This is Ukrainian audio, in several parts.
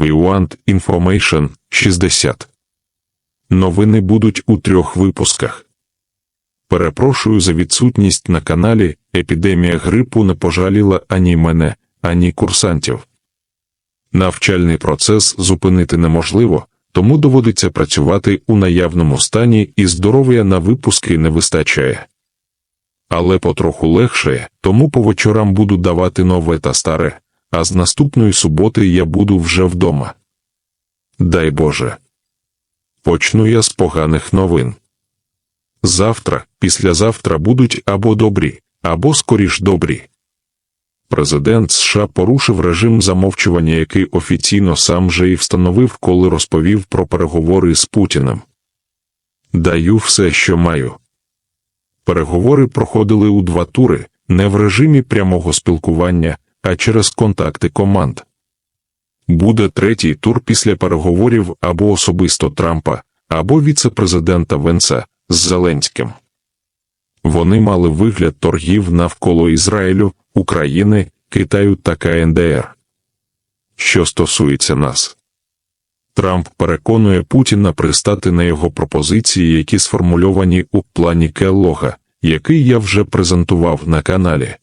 We Want Information 60. Новини будуть у трьох випусках. Перепрошую за відсутність на каналі. Епідемія грипу не пожаліла ані мене, ані курсантів. Навчальний процес зупинити неможливо, тому доводиться працювати у наявному стані і здоров'я на випуски не вистачає. Але потроху легше, тому по вечорам буду давати нове та старе, а з наступної суботи я буду вже вдома. Дай Боже. Почну я з поганих новин. Завтра, післязавтра будуть або добрі, або скоріш добрі. Президент США порушив режим замовчування, який офіційно сам же і встановив, коли розповів про переговори з Путіним. Даю все, що маю. Переговори проходили у два тури, не в режимі прямого спілкування, а через контакти команд. Буде третій тур після переговорів або особисто Трампа, або віце-президента Венса з Зеленським. Вони мали вигляд торгів навколо Ізраїлю, України, Китаю та КНДР. Що стосується нас, Трамп переконує Путіна пристати на його пропозиції, які сформульовані у плані Келлога, який я вже презентував на каналі.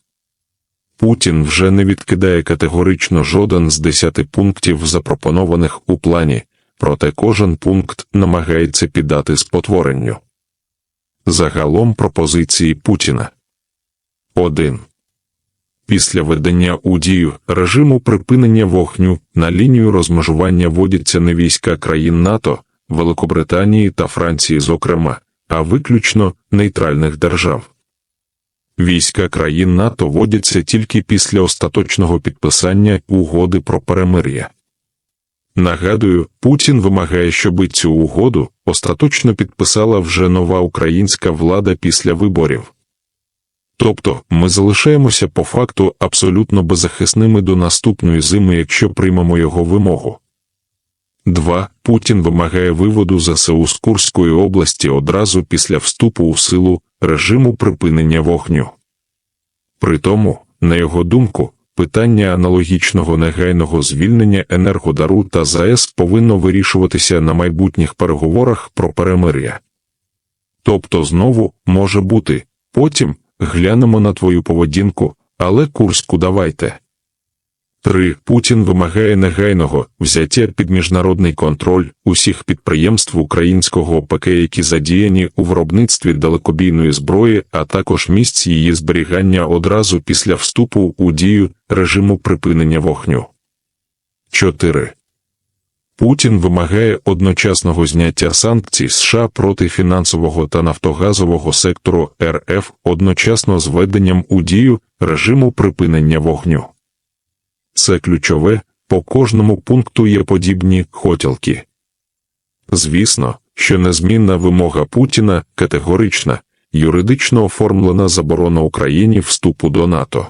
Путін вже не відкидає категорично жоден з десяти пунктів, запропонованих у плані, проте кожен пункт намагається піддати спотворенню. Загалом пропозиції Путіна 1. Після ведення у дію режиму припинення вогню на лінію розмежування водяться не війська країн НАТО, Великобританії та Франції, зокрема, а виключно нейтральних держав. Війська країн НАТО водяться тільки після остаточного підписання угоди про перемир'я. Нагадую, Путін вимагає, щоби цю угоду остаточно підписала вже нова українська влада після виборів. Тобто ми залишаємося по факту абсолютно беззахисними до наступної зими, якщо приймемо його вимогу. 2. Путін вимагає виводу ЗСУ з Курської області одразу після вступу у силу режиму припинення вогню. При тому, на його думку, питання аналогічного негайного звільнення енергодару та ЗАЕС повинно вирішуватися на майбутніх переговорах про перемир'я. Тобто знову може бути потім глянемо на твою поведінку, але Курську давайте. 3. Путін вимагає негайного взяття під міжнародний контроль усіх підприємств українського ОПК, які задіяні у виробництві далекобійної зброї, а також місць її зберігання одразу після вступу у дію режиму припинення вогню. 4. Путін вимагає одночасного зняття санкцій США проти фінансового та нафтогазового сектору РФ одночасно з введенням у дію режиму припинення вогню. Це ключове, по кожному пункту є подібні хотілки. Звісно, що незмінна вимога Путіна категорична, юридично оформлена заборона Україні вступу до НАТО.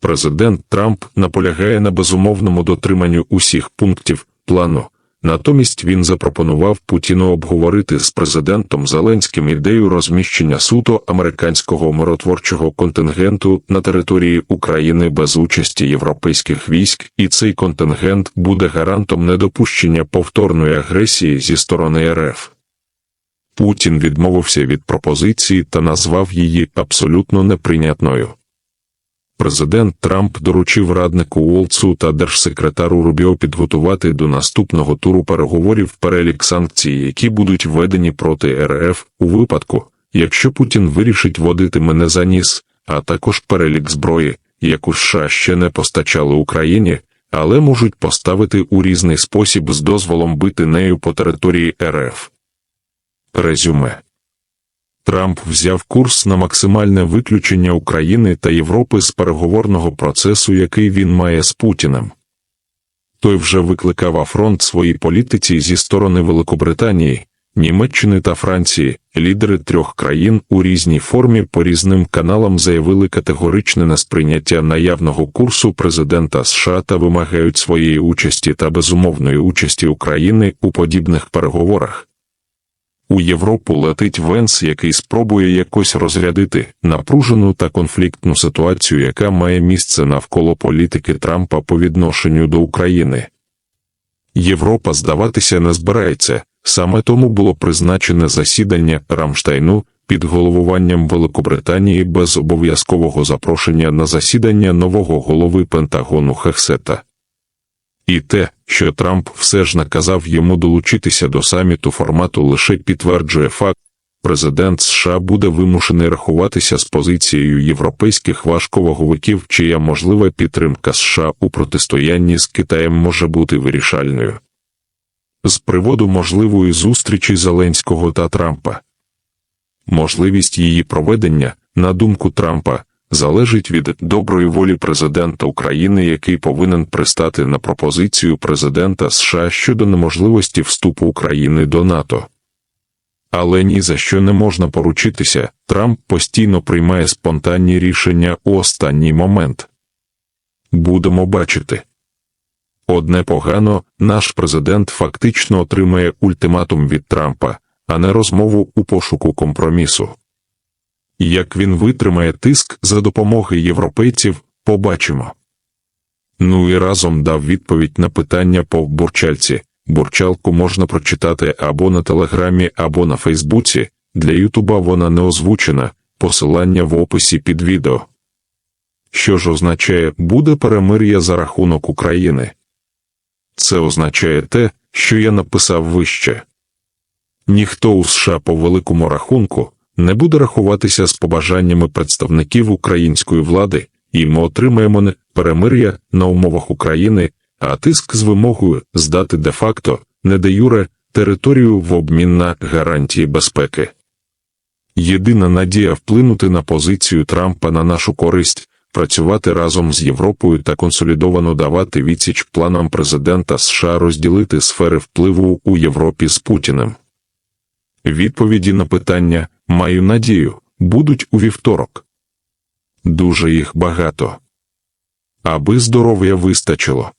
Президент Трамп наполягає на безумовному дотриманню усіх пунктів плану, натомість він запропонував Путіну обговорити з президентом Зеленським ідею розміщення суто американського миротворчого контингенту на території України без участі європейських військ, і цей контингент буде гарантом недопущення повторної агресії зі сторони РФ. Путін відмовився від пропозиції та назвав її абсолютно неприйнятною. Президент Трамп доручив раднику Уолцу та держсекретару Рубіо підготувати до наступного туру переговорів перелік санкцій, які будуть введені проти РФ у випадку, якщо Путін вирішить водити мене за ніс, а також перелік зброї, яку США ще не постачали Україні, але можуть поставити у різний спосіб з дозволом бити нею по території РФ. Резюме Трамп взяв курс на максимальне виключення України та Європи з переговорного процесу, який він має з Путіним. Той вже викликав афронт своїй політиці зі сторони Великобританії, Німеччини та Франції. Лідери трьох країн у різній формі по різним каналам заявили категоричне несприйняття наявного курсу президента США та вимагають своєї участі та безумовної участі України у подібних переговорах. У Європу летить Венс, який спробує якось розрядити напружену та конфліктну ситуацію, яка має місце навколо політики Трампа по відношенню до України. Європа здаватися не збирається, саме тому було призначене засідання Рамштайну під головуванням Великобританії без обов'язкового запрошення на засідання нового голови Пентагону Хексета. І те, що Трамп все ж наказав йому долучитися до саміту формату лише підтверджує факт, президент США буде вимушений рахуватися з позицією європейських важковаговиків, чия можлива підтримка США у протистоянні з Китаєм може бути вирішальною. З приводу можливої зустрічі Зеленського та Трампа. Можливість її проведення, на думку Трампа, залежить від доброї волі президента України, який повинен пристати на пропозицію президента США щодо неможливості вступу України до НАТО. Але ні за що не можна поручитися, Трамп постійно приймає спонтанні рішення у останній момент. Будемо бачити. Одне погано, наш президент фактично отримає ультиматум від Трампа, а не розмову у пошуку компромісу. Як він витримає тиск за допомоги європейців, побачимо. Ну і разом дав відповідь на питання по бурчальці. Бурчалку можна прочитати або на телеграмі, або на Фейсбуці. Для Ютуба вона не озвучена, посилання в описі під відео. Що ж означає буде перемир'я за рахунок України? Це означає те, що я написав вище. Ніхто у США по великому рахунку не буде рахуватися з побажаннями представників української влади, і ми отримаємо не перемир'я на умовах України, а тиск з вимогою здати де-факто, не де юре, територію в обмін на гарантії безпеки. Єдина надія вплинути на позицію Трампа на нашу користь, працювати разом з Європою та консолідовано давати відсіч планам президента США розділити сфери впливу у Європі з Путіним. Відповіді на питання маю надію будуть у вівторок. Дуже їх багато. Аби здоров'я вистачило.